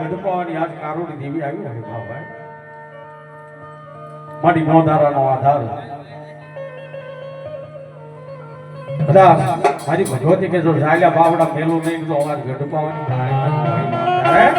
ગઢપાવાની આજ કારોડી દેવી આવી હવે ભાઈ. મારી નોંધારાનો આધાર. બધા મારી ભગવતી કે જો ઝાલ્યા બાવડા પેલું નહીં, તો અમારી ગઢપાવાની થાય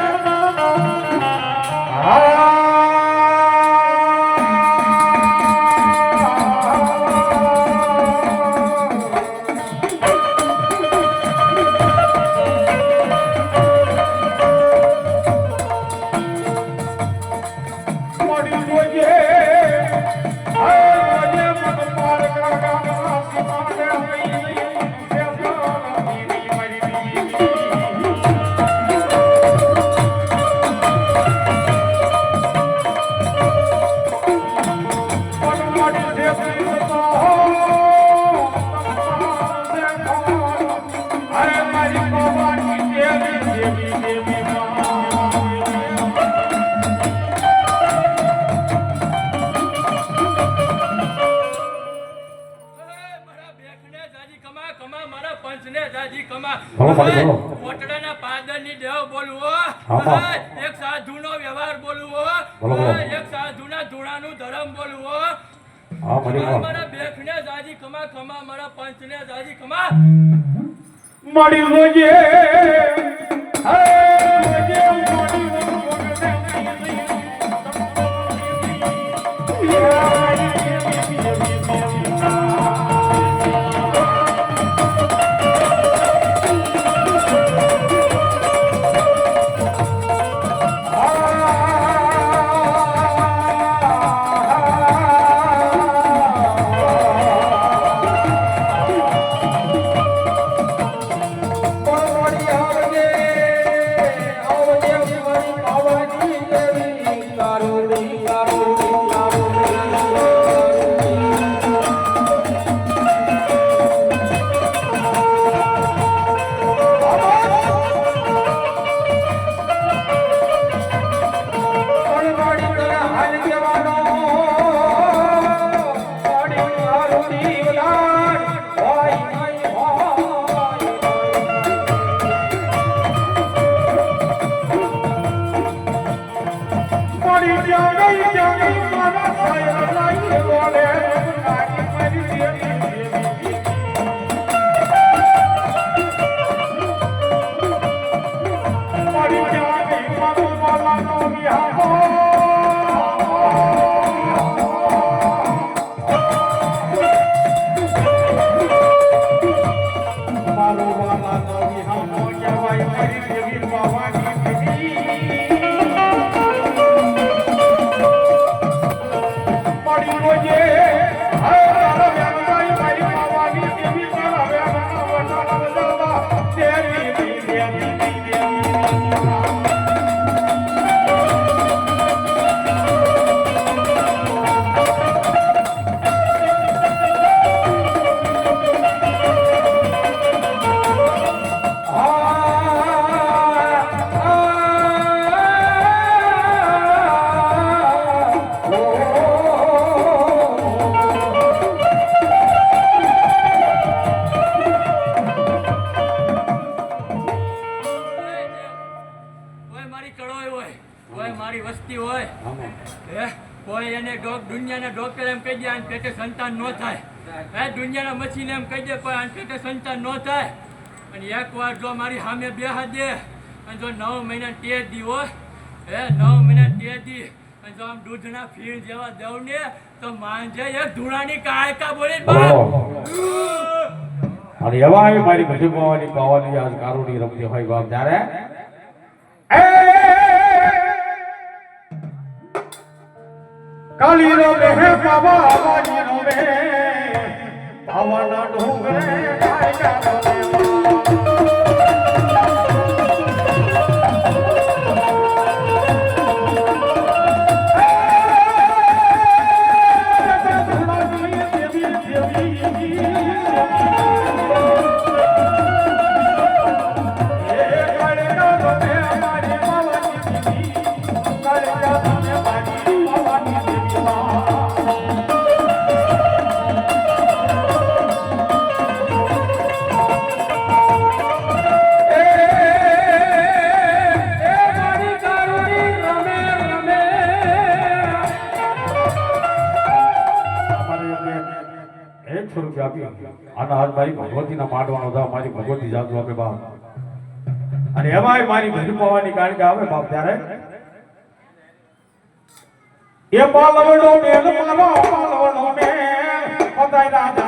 પંચને કમા. બોલો, બોલો, બોલો. કોટડાના પાદરની દેવ બોલવો હા, હા. એક સાધુનો વ્યવહાર બોલવો બોલો, બોલો. એક સાધુના ધૂણાનું ધર્મ બોલવો હા. મારી બેખને જાજી કમા કમા મારા પંચને જાજી કમા. મળી જોઈએ હે કોઈ એને ડોક દુનિયાના ડોક્ટર એમ કહી દે, આને પેટે સંતાન ન થાય. હે, દુનિયાના મચ્છીને એમ કહી દે કોઈ આને પેટે સંતાન ન થાય. અને એકવાર જો મારી સામે બે દે, અને જો નવ મહિના તે દી હોય હે, નવ મહિના તે દી, અને જો આમ દૂધના ફીણ જેવા દઉં ને, તો માંજે એક ધૂળાની કાયકા બોલી બાપ. અને એવા મારી ભજી પાવાની પાવાની આજ કારોની રમતી હોય બાપ ત્યારે. કાલી રો હે બાબા આવાજી રો રે પાવાના ડુંગરે ગાય આના હાથ ભાઈ ભગવતીના માંડવાનો હતા મારી ભગવતી જાતું આપે બાપ. અને એમાંય મારી ભજન પાવાની કારણ કે આવે બાપ ત્યારે. એ પાલવડો મેલ મારો પાલવડો મેલ પતાઈ રાજા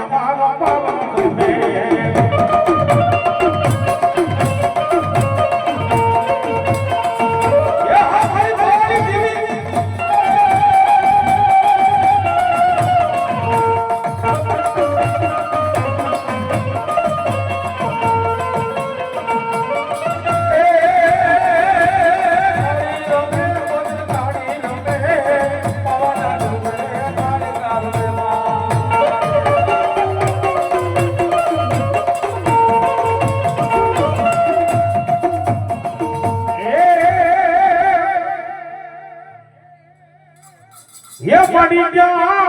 我的骄